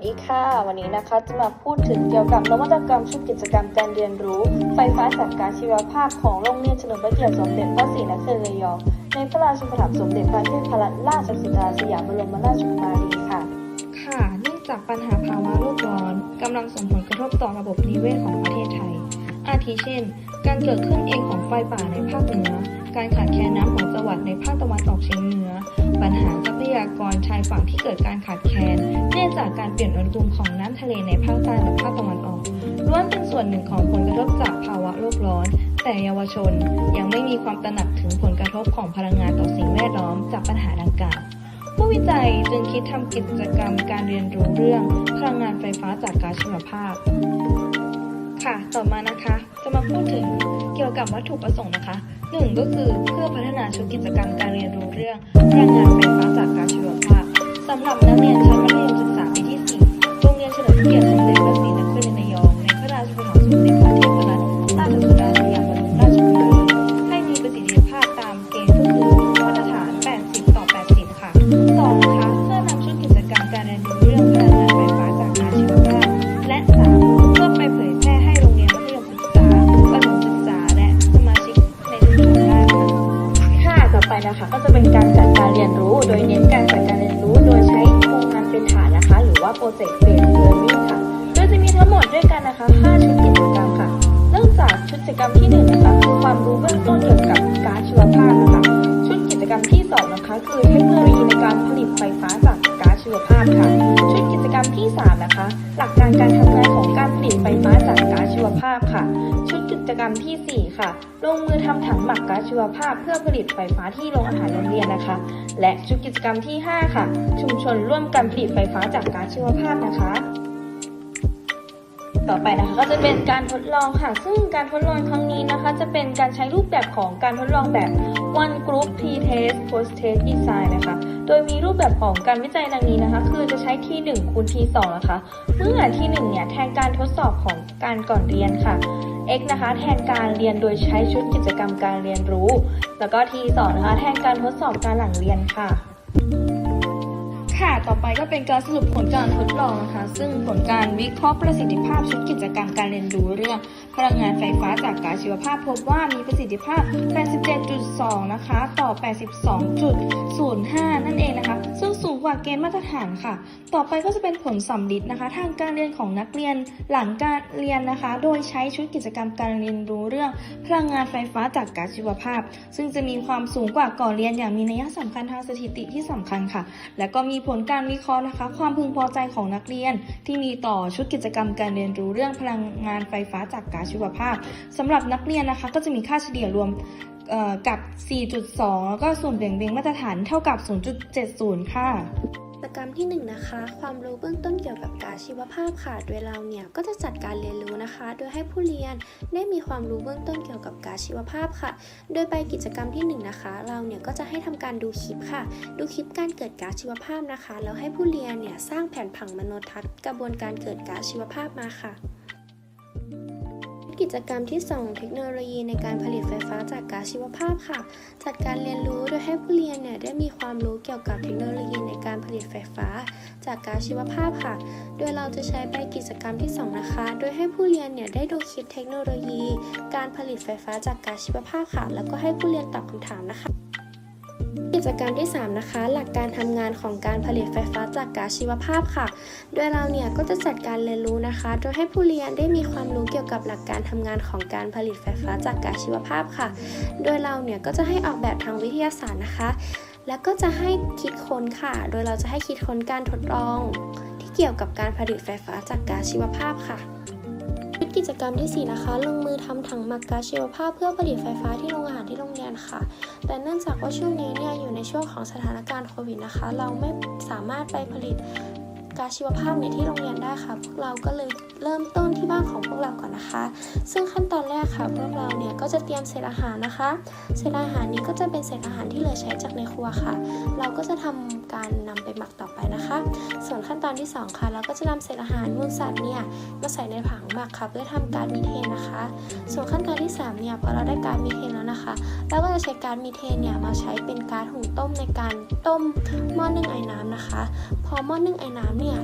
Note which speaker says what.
Speaker 1: วัสดีค่ะ วันนี้นะคะจะมาพูดถึงเกี่ยวกับนวัตกรรมชุดกิจกรรมการเรียนรู้ ไฟฟ้าจากการชีวภาพของโรงเรียนเฉลิมพระเกียรติสมเด็จพระศรีนครินทร์ระยองในพระราชูปถัมภ์สมเด็จพระเทพรัตนราชสุดาสยามบรมราชกุมารีค่ะ
Speaker 2: ค่ะเนื่องจากปัญหาภาวะโลกร้อนกำลังส่งผลกระทบต่อระบบนิเวศของประเทศไทย อาทิเช่น การเกิดขึ้นเองของไฟป่าในภาคเหนือ การขาดแคลนน้ำของจังหวัดในภาคตะวันออกเฉียงเหนือ ปัญหาทรัพยากรชายฝั่งที่เกิดการขาดแคลนเนื่องจากการเปลี่ยนอุณหภูมิของน้ำทะเลในภาคใต้และภาคตะวันออกล้วนเป็นส่วนหนึ่งของผลกระทบจากภาวะโลกร้อน แต่เยาวชนยังไม่มีความตระหนักถึงผลกระทบของพลังงานต่อสิ่งแวดล้อมจากปัญหาดังกล่าวผู้วิจัยจึงคิดทำกิจกรรมการเรียนรู้เรื่องพลังงานไฟฟ้าจากก๊าซชีวภาพ ค่ะ ต่อมานะคะ จะมาพูดถึงเกี่ยวกับวัตถุประสงค์นะคะ หนึ่งก็คือเพื่อพัฒนาชุดกิจกรรมการเรียนรู้เรื่องพลังงานไฟฟ้าจากการชีวภาพสำหรับนักเรียน นะคะ ก็จะเป็นการ
Speaker 1: จัดการเรียนรู้ โดยเน้นการจัดการเรียนรู้ โดยใช้โครงงานเป็นฐานนะคะ หรือว่า Project Based Learning ค่ะ โดยจะมีทั้งหมดด้วยกันนะคะ 5 ชุดกิจกรรมค่ะ เริ่มจากชุดกิจกรรมที่ 1 นะคะคือความรู้เบื้องต้นเกี่ยวกับกาซชีวภาพนะคะ ชุดกิจกรรมที่ 2 นะคะ คือเทคโนโลยีในการผลิตไฟฟ้าจากก๊าซชีวภาพค่ะ ชุดกิจกรรมที่ 3 นะคะ หลักการการทำงานของการผลิตไฟฟ้าจากก๊า วภาพค่ะ ชุดกิจกรรมทีสี่4 ค่ะ ลงมือทำถังหมักก๊าซชีวภาพ เพื่อผลิตไฟฟ้าที่โรงอาหารโรงเรียนนะคะ และชุดกิจกรรมที่ 5 ค่ะ ชุมชนร่วมกันผลิตไฟฟ้าจากก๊าซชีวภาพนะคะ ต่อไปนะคะก็จะเป็นการทดลองค่ะ ซึ่งการทดลองครั้งนี้นะคะ จะเป็นการใช้รูปแบบของการทดลองแบบ one group pre test post test design นะคะ โดยมีรูปแบบของการวิจัยดังนี้นะคะ คือจะใช้ที่1คูณที่2นะคะ เมื่อที่1เนี่ยแทนการทดสอบของการก่อนเรียนค่ะ x นะคะแทนการเรียนโดยใช้ชุดกิจกรรมการเรียนรู้ แล้วก็ t 2นะคะแทนการทดสอบการหลังเรียนค่ะ ค่ะ ต่อไปก็เป็นการสรุปผลการทดลองนะคะ ซึ่งผลการวิเคราะห์ประสิทธิภาพชุดกิจกรรมการเรียนรู้เรื่อง พลังงานไฟฟ้าจากก๊าซชีวภาพพบว่ามีประสิทธิภาพ 87.2 นะคะ ต่อ 82.05 นั่นเองนะคะ ซึ่งสูงกว่าเกณฑ์มาตรฐานค่ะ ต่อไปก็จะเป็นผลสัมฤทธิ์นะคะ ทางการเรียนของนักเรียนหลังการเรียนนะคะ โดยใช้ชุดกิจกรรมการเรียนรู้เรื่องพลังงานไฟฟ้าจากก๊าซชีวภาพ ซึ่งจะมีความสูงกว่าก่อนเรียนอย่างมีนัยสำคัญทางสถิติที่สำคัญค่ะ และก็มีผลการวิเคราะห์นะคะ ความพึงพอใจของนักเรียน ที่มีต่อชุดกิจกรรมการเรียนรู้เรื่องพลังงานไฟฟ้าจากก๊าซชีวภาพสำหรับนักเรียนนะคะ ก็จะมีค่าเฉลี่ยรวมกับ 4.2 แล้วก็ส่วนแบ่งเบงมาตรฐานเท่ากับ 0.70 ค่ะ
Speaker 3: กิจกรรมที่1นงนะคะ ความรู้เบื้องต้นเกี่ยวกับกาซชีวภาพค่ะ โดยเราเนี่ยก็จะจัดการเรียนรู้นะคะ โดยให้ผู้เรียนได้มีความรู้เบื้องต้นเกี่ยวกับกาซชีวภาพค่ะ โดยไปกิจกรรมที่1นงนะคะ เราเนี่ยก็จะให้ทำการดูคลิปค่ะ ดูคลิปการเกิดกาซชีวภาพนะคะ แล้วให้ผู้เรียนเนี่ยสร้างแผนผังมโนทัศน์กระบวนการเกิดกาซชีวภาพมาค่ะ กิจกรรมที่ 2 เทคโนโลยีในการผลิตไฟฟ้าจากก๊าซชีวภาพค่ะ จัดการเรียนรู้โดยให้ผู้เรียนเนี่ยได้มีความรู้เกี่ยวกับเทคโนโลยีในการผลิตไฟฟ้า จากก๊าซชีวภาพค่ะ โดยเราจะใช้ไปกิจกรรมที่ 2 นะคะ โดยให้ผู้เรียนเนี่ยได้ดูคลิปเทคโนโลยี การผลิตไฟฟ้าจากก๊าซชีวภาพค่ะ แล้วก็ให้ผู้เรียนตอบคำถามนะคะ จกรรมที่ 3 นะคะ หลักการทำงานของการผลิตไฟฟ้าจากก๊าซชีวภาพค่ะ โดยเราเนี่ยก็จะจัดการเรียนรู้นะคะ โดยให้ผู้เรียนได้มีความรู้เกี่ยวกับหลักการทำงานของการผลิตไฟฟ้าจากก๊าซชีวภาพค่ะ โดยเราเนี่ยก็จะให้ออกแบบทางวิทยาศาสตร์นะคะ แล้วก็จะให้คิดค้นค่ะ โดยเราจะให้คิดค้นการทดลอง ที่เกี่ยวกับการผลิตไฟฟ้าจากก๊าซชีวภาพค่ะกิจกรรมทีสี่4 นะคะ ลงมือทำถังหมักก๊าซชีวภาพเพื่อผลิตไฟฟ้าที่โรงอาหารที่โรงเรียนค่ะ แต่เนื่องจากว่าช่วงนี้เนี่ยอยู่ในช่วงของสถานการณ์โควิดนะคะ เราไม่สามารถไปผลิตกาชีวภาพในที่โรงเรียนได้ค่ะพวกเราก็เลยเริ่มต้น นะคะ ซึ่งขั้นตอนแรกค่ะพวกเราเนี่ยก็จะเตรียมเศษอาหารนะคะ เศษอาหารนี้ก็จะเป็นเศษอาหารที่เหลือใช้จากในครัวค่ะ เราก็จะทำการนำไปหมักต่อไปนะคะ ส่วนขั้นตอนที่สองค่ะ เราก็จะนำเศษอาหารมูลสัตว์เนี่ยมาใส่ในถังหมักค่ะเพื่อทำก๊าซมีเทนนะคะ ส่วนขั้นตอนที่สามเนี่ยพอเราได้ก๊าซมีเทนแล้วนะคะเราก็จะใช้ก๊าซมีเทนเนี่ยมาใช้เป็นก๊าซหุงต้มในการต้มหม้อนึ่งไอ้น้ำนะคะ พอหม้อนึ่งไอ้น้ำเนี่ย